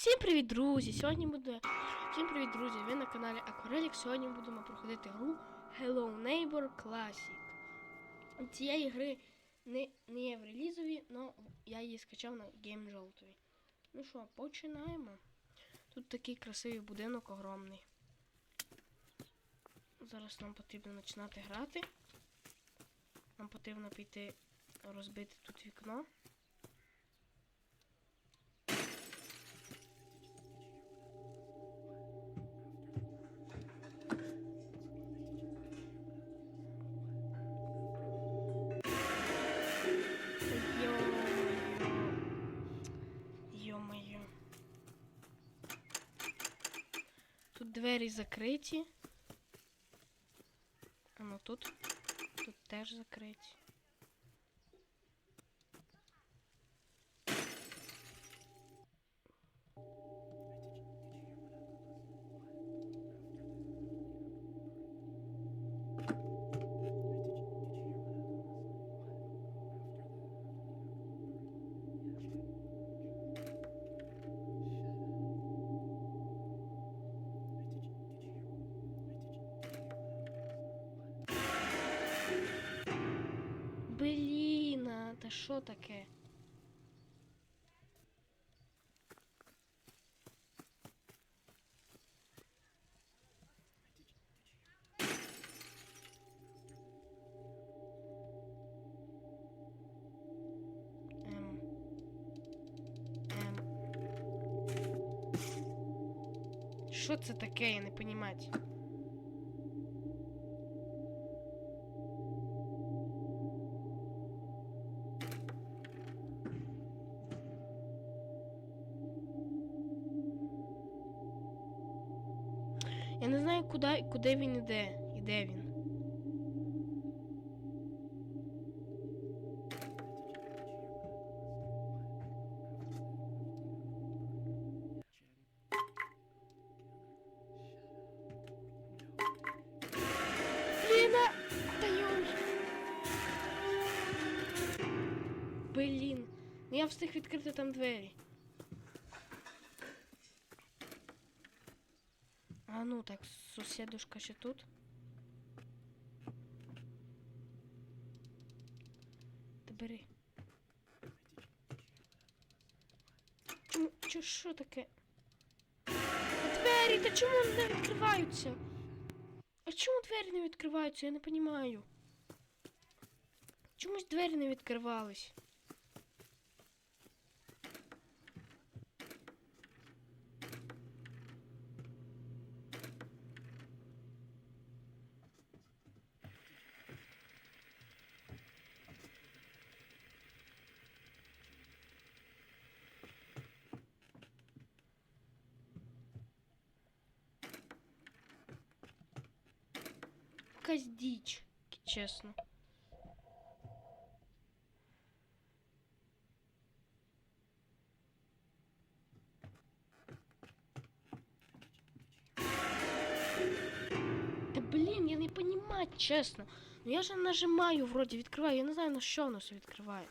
Всім привіт, друзі! Сьогодні буде. Всім привіт, друзі! Ви на каналі Aquarelic. Сьогодні будемо проходити гру Hello Neighbor Classic. Цієї гри не, не є в релізові, але я її скачав на Game Жовтові. Ну що, починаємо. Тут такий красивий будинок огромний. Зараз нам потрібно починати грати. Нам потрібно піти розбити тут вікно. Двері закриті. А ну тут. Тут теж закриті. Та що таке? Ем. Ем. Що це таке, я не понімаю. Я не знаю, куди, куди він іде. І де він. Блін, я встиг відкрити там двері. Ну так, сусідушка ще тут. Та бери. Чому, чо, що таке? А двері, та чому не відкриваються? А чому двері не відкриваються? Я не розумію. Чомусь двері не відкривались. Якась діч, чесно. Та блін, я не понимаю, чесно. Ну я же нажимаю, вроді відкриваю, я не знаю на що воно все відкриває.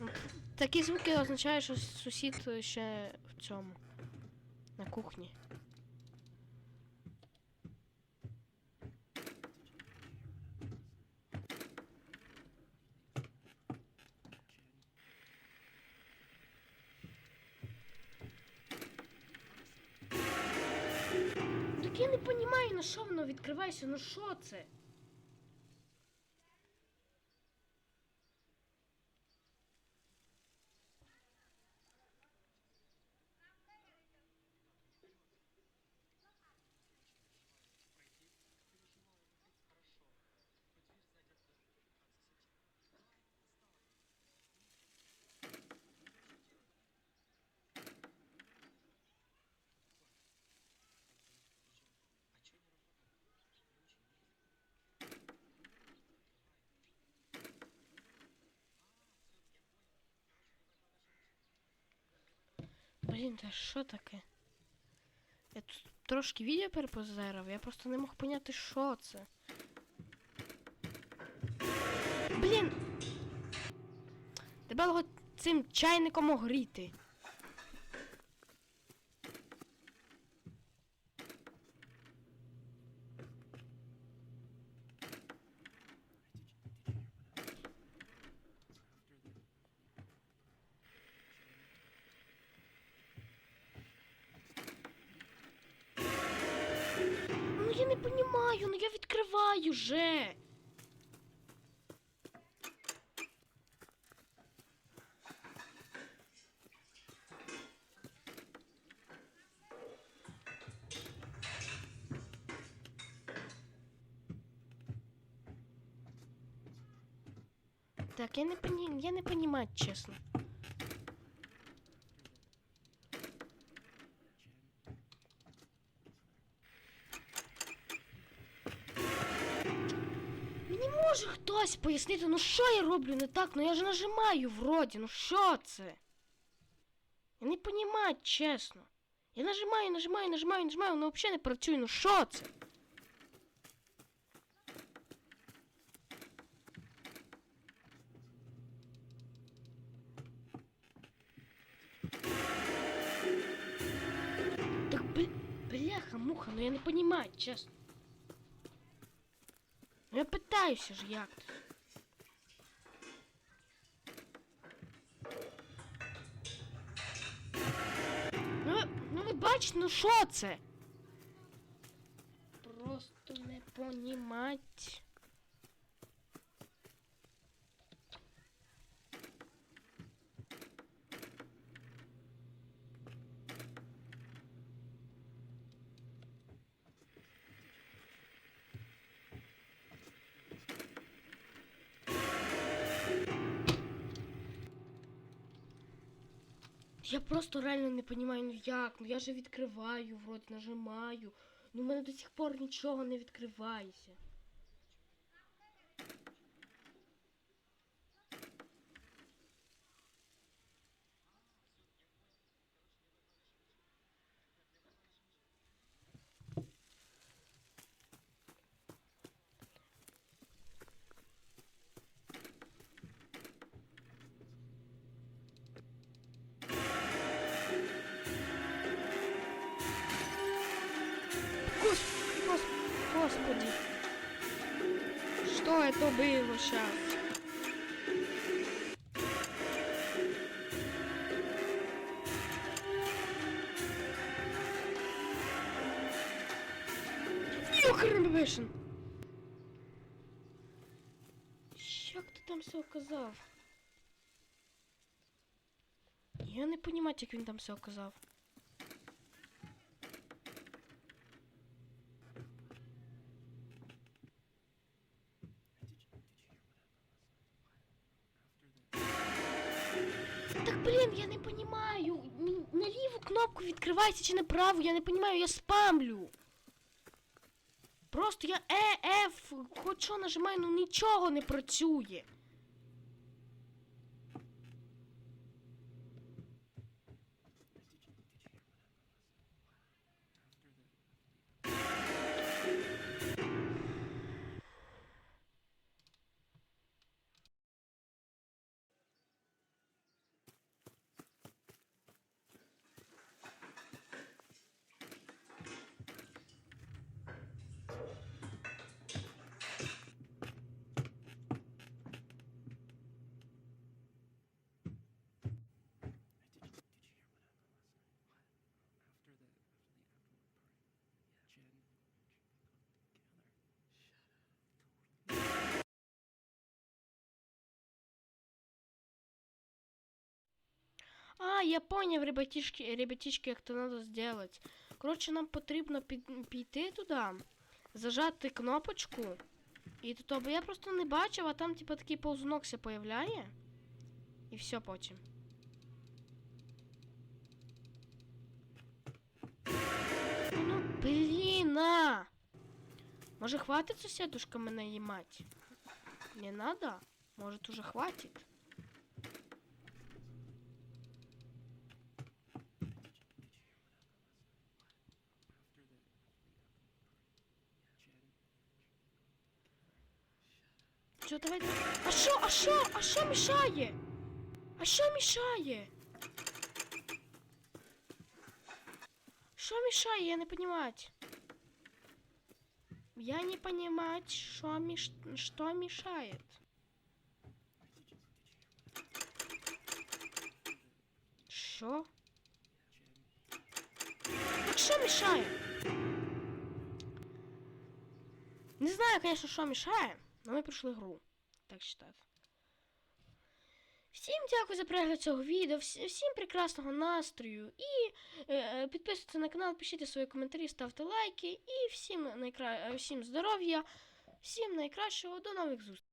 Ну, т- Такі звуки означають, що сусід ще в цьому. На кухні. Так я не розумію, на що воно відкривається, ну що це? Блін, та що таке? Я тут трошки відео перепозерав, я просто не мог поняти, що це. Блін. Тебе його цим чайником огріти. Ну я не понімаю, ну я відкриваю же. Так, я не поні... я не понимаю, чесно. хтось пояснити, ну що я роблю не так? Ну я ж нажимаю вроді, ну що це? Я не понимаю, чесно. Я нажимаю, нажимаю, нажимаю, нажимаю, воно взагалі не працює, ну що це? Так бля, бляха, муха, ну я не понимаю, чесно. Я питаюся ж як. Ну, ну ви бачите, ну що це? Просто не понімать. Я просто реально не розумію, ну як? Ну я же відкриваю, вроді нажимаю. Ну в мене до сих пор нічого не відкривається. Что это было сейчас? Юхренбешен! Як ти там все оказав? Я не розумію, як він там все оказав. Відкривається чи на праву, я не понимаю, я спамлю. Просто я Е, Ф, хоч що нажимаю, ну нічого не працює. А, я поняв, ребятишки, ребятишки, як то треба зробити. Коротше, нам потрібно піти туди, зажати кнопочку. І тут, бо я просто не бачив, а там, типа, такий повзунок все появляє. І все потім. Ну, блін, а! Може, хватить сусідушка мене їмать? Не надо? Может, уже хватит? давай, давай. А що, а що, а що мішає? А що мішає? Що мішає, я не понимать. Я не понимать, что, меш... что мешает. Що? Так що мішає? Не знаю, конечно, що мішає, але ми пройшли гру. Так читав. Всім дякую за перегляд цього відео, всім прекрасного настрою. І е, е, підписуйтесь на канал, пишіть свої коментарі, ставте лайки. І всім, найкра... всім здоров'я, всім найкращого, до нових зустрічей.